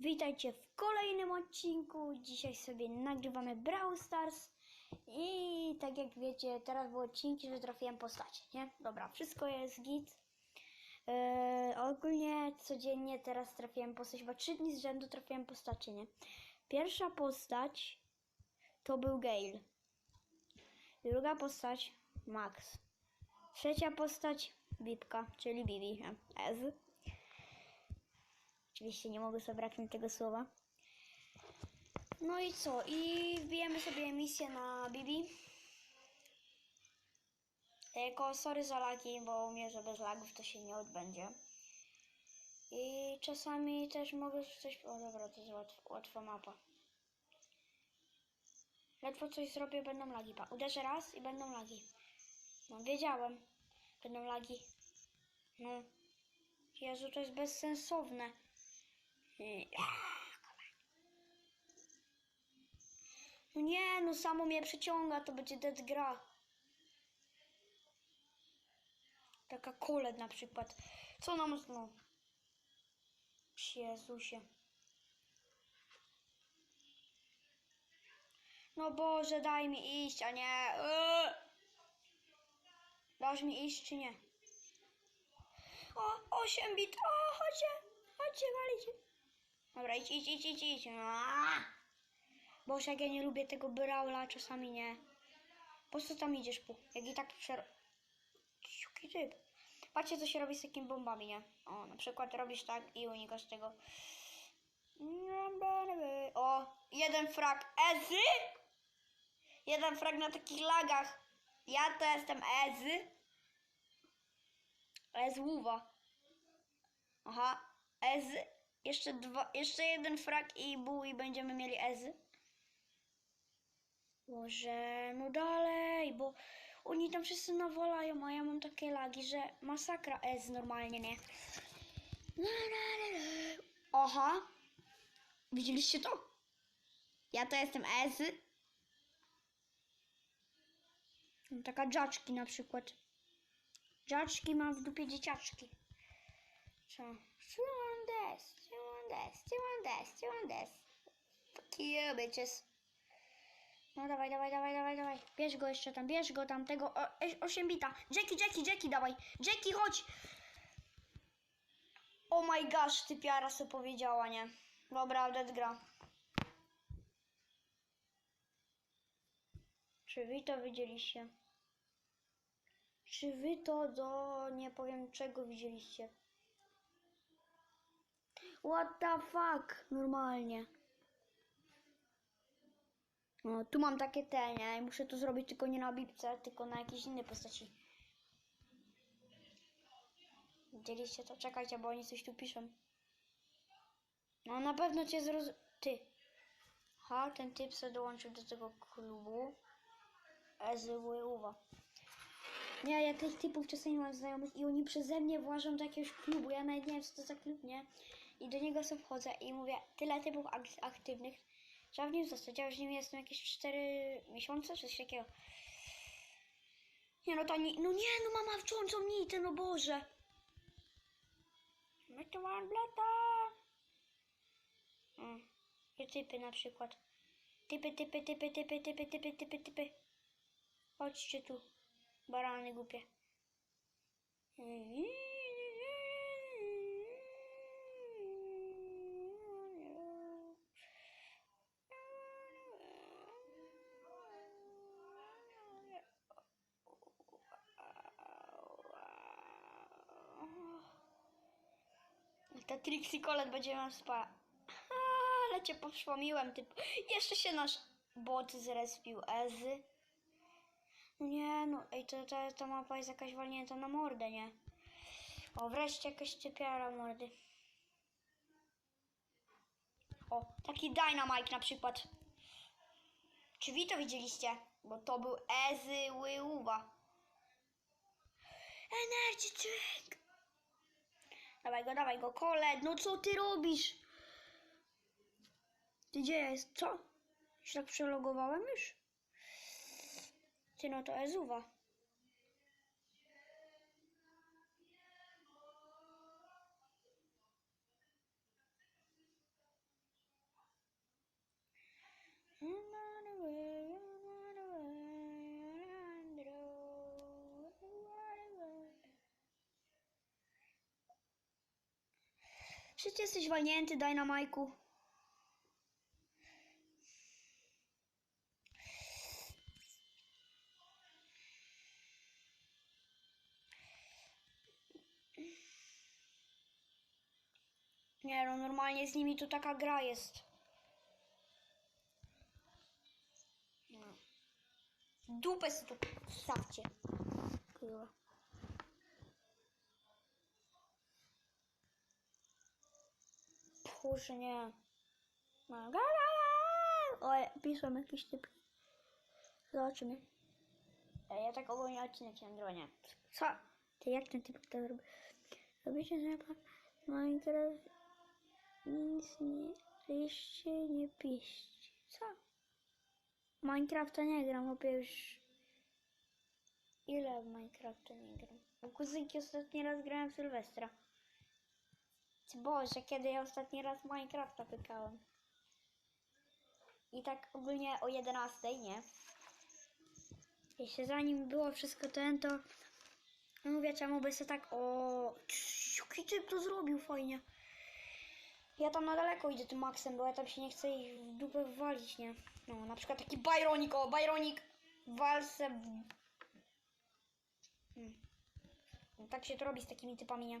Witajcie w kolejnym odcinku. Dzisiaj sobie nagrywamy Brawl Stars. I tak jak wiecie, teraz były odcinki, że trafiłem postacie, nie? Dobra, wszystko jest git. Yy, ogólnie codziennie teraz trafiłem postać, chyba trzy dni z rzędu trafiłem postacie, nie? Pierwsza postać to był Gale. Druga postać Max. Trzecia postać Bibka, czyli Bibi. Ez. Oczywiście nie mogę sobie braknąć tego słowa. No i co? I wbijemy sobie misję na Bibi. Tylko sorry za lagi, bo u mnie, że bez lagów to się nie odbędzie. I czasami też mogę coś... O dobra, to jest łatw, łatwa mapa. Ledwo coś zrobię, będą lagi. Pa. Uderzę raz i będą lagi. No wiedziałem. Będą lagi. No. Jezu, to jest bezsensowne. No nie, no samo mnie przyciąga, to będzie dead gra. Taka kolet na przykład. Co nam no? Jezusie. No Boże, daj mi iść, a nie. Dasz mi iść czy nie? O, 8 bit, o, chodźcie, chodźcie, walicie. Dobra, idź, idź, idź, idź, idź. Boże, jak ja nie lubię tego Brawla, czasami nie. Po co tam idziesz, pu? Jak i tak przero... Jaki typ. Patrzcie, co się robi z takimi bombami, nie? O, na przykład robisz tak i unikasz tego. O, jeden frag. Ezy? Jeden frag na takich lagach. Ja to jestem Ezy. Ezłuwa. Aha, Ezy. Jeszcze dwa, jeszcze jeden frag i buł i będziemy mieli Ezy. Może, no dalej, bo oni tam wszyscy nawalają, a ja mam takie lagi, że masakra Ez normalnie, nie? Aha, widzieliście to? Ja to jestem Ez. Taka dżaczki na przykład. Dżaczki mam w dupie dzieciaczki. Co? Two on this, two on this, two on this, two on this. Fuck you, bitches. No dawaj, dawaj, dawaj, dawaj, dawaj. Bierz go jeszcze tam, bierz go tam, tego o, e, 8 bita. Jackie, Jackie, Jackie, dawaj. Jackie, chodź. Oh my gosh, ty piara sobie powiedziała, nie? Dobra, dead gra. Czy wy to widzieliście? Czy wy to do nie powiem czego widzieliście? What the fuck? Normalnie. No, tu mam takie te, nie? Muszę to zrobić tylko nie na bibce, tylko na jakiejś innej postaci. Widzieliście to? Czekajcie, bo oni coś tu piszą. No na pewno cię zroz... Ty. Ha, ten typ sobie dołączył do tego klubu. Ezyłuwa. Nie, ja tych typów czasami mam znajomych i oni przeze mnie włażą do jakiegoś klubu. Ja nawet nie wiem, co to za klub, nie? I do niego sobie wchodzę i mówię, tyle typów ak- aktywnych. Trzeba w nim zostać. Ja już z nim jestem jakieś 4 miesiące, czy coś takiego. Nie no, to nie, no nie, no mama wczącą nitę, no Boże. No to mam blata. Mm. I typy na przykład. Typy, typy, typy, typy, typy, typy, typy, typy. Chodźcie tu, barany głupie. Ta Trixie Colette będzie nam spała. Ale cię poszłamiłem, typ. Jeszcze się nasz bot zrespił, Ezy. Nie, no, ej, to, to, ta mapa jest jakaś walnięta na mordę, nie? O, wreszcie jakaś typiara mordy. O, taki Dynamite na przykład. Czy wy to widzieliście? Bo to był Ezy Łyuwa. Energy drink! Dawaj go, dawaj go, kole, no co ty robisz? Ty gdzie jest? Co? Się tak przelogowałem już? no to ezuwa. Przecież jesteś walnięty, daj na majku. Nie no, normalnie z nimi to taka gra jest. No. Dupę sobie tu stawcie. Kurwa. Kurczę, nie. No. Oj, piszą jakieś typy. Zobaczymy. Ej, Ja tak ogólnie odcinek się nagrywania. Co? Ty jak ten typ to robi? Robicie zapa? Minecraft nic nie piszcie, nie piszcie. Co? Minecrafta nie gram, bo już... Ile w Minecrafta nie gram? U kuzynki ostatni raz grałem w Sylwestra. Boże, kiedy ja ostatni raz Minecrafta pykałem. I tak ogólnie o 11, nie? Jeszcze zanim było wszystko ten, to no mówię, czemu by się tak o typ to zrobił fajnie. Ja tam na daleko idę tym Maxem, bo ja tam się nie chcę ich w dupę walić, nie? No, na przykład taki Byronik, o, Byronik walse. Hmm. No, tak się to robi z takimi typami, nie?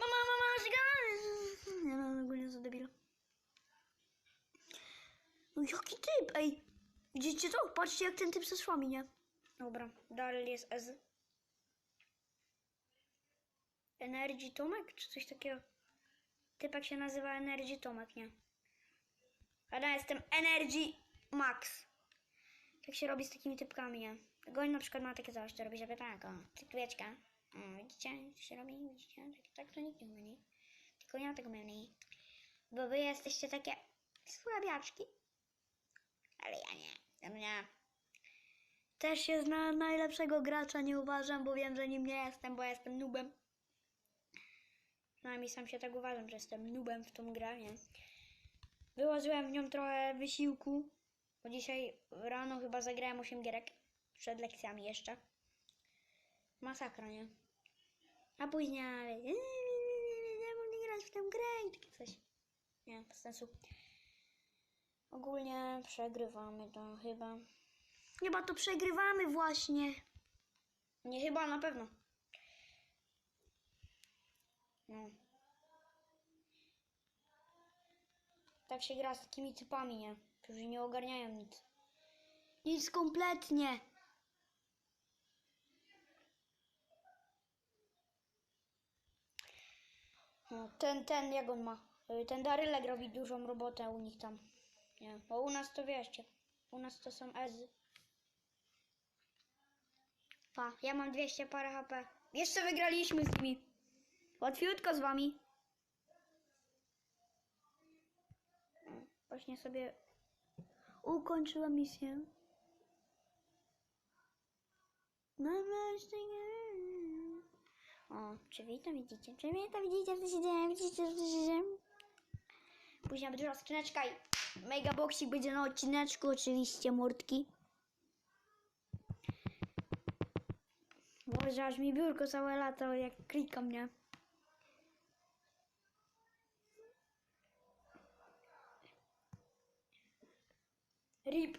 Mama, mama, żygamy! Nie no, ogólnie za debil. No jaki typ, ej! Widzicie to? Patrzcie jak ten typ ze szwami, nie? Dobra, dalej jest Ez. Energy Tomek, czy coś takiego? Typak się nazywa Energy Tomek, nie? A ja jestem Energy Max. Jak się robi z takimi typkami, nie? Goń na przykład ma takie coś, to robi, żeby tak, o, widzicie, co się robi, widzicie? Tak, tak to nikt nie umie, nie? Tylko ja tego umiem, nie? Bo wy jesteście takie słabiaczki. Ale ja nie, ja nie. Też się na najlepszego gracza nie uważam, bo wiem, że nim nie jestem, bo jestem nubem. Przynajmniej sam się tak uważam, że jestem nubem w tą grę, nie? Wyłożyłem w nią trochę wysiłku, bo dzisiaj rano chyba zagrałem 8 gierek. Przed lekcjami jeszcze. Masakra, nie? A później, ale nie mogę grać w tę grę i takie coś. Nie, bez sensu. Ogólnie przegrywamy to chyba. Chyba to przegrywamy właśnie. Nie chyba, na pewno. No. Tak się gra z takimi typami, nie? Którzy nie ogarniają nic. Nic kompletnie. No, ten, ten, jak on ma? Y, Ten Darylek robi dużą robotę u nich tam. Nie, bo u nas to wieście. U nas to są ezy. Pa, ja mam 200 parę HP. Jeszcze wygraliśmy z nimi. Łatwiutko z wami. Właśnie sobie ukończyłem misję. Mama, O, czy wy to widzicie? Czy wy to widzicie, co się dzieje? Widzicie, co się dzieje? Później będzie duża skrzyneczka i mega boxik będzie na odcineczku, oczywiście, murtki. Boże, aż mi biurko całe lato, jak klikam, nie? RIP.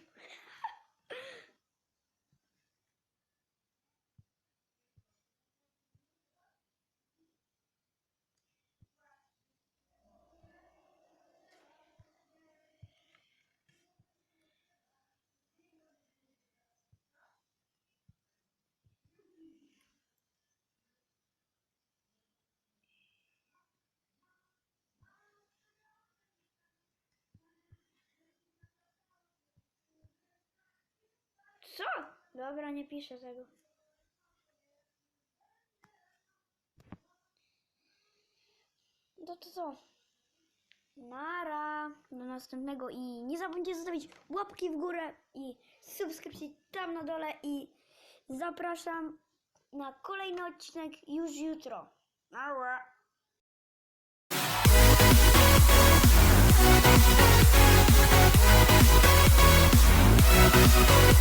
Co? Dobra, nie piszę tego. No to co? Nara! Do następnego i nie zapomnijcie zostawić łapki w górę i subskrypcji tam na dole i zapraszam na kolejny odcinek już jutro. Mała!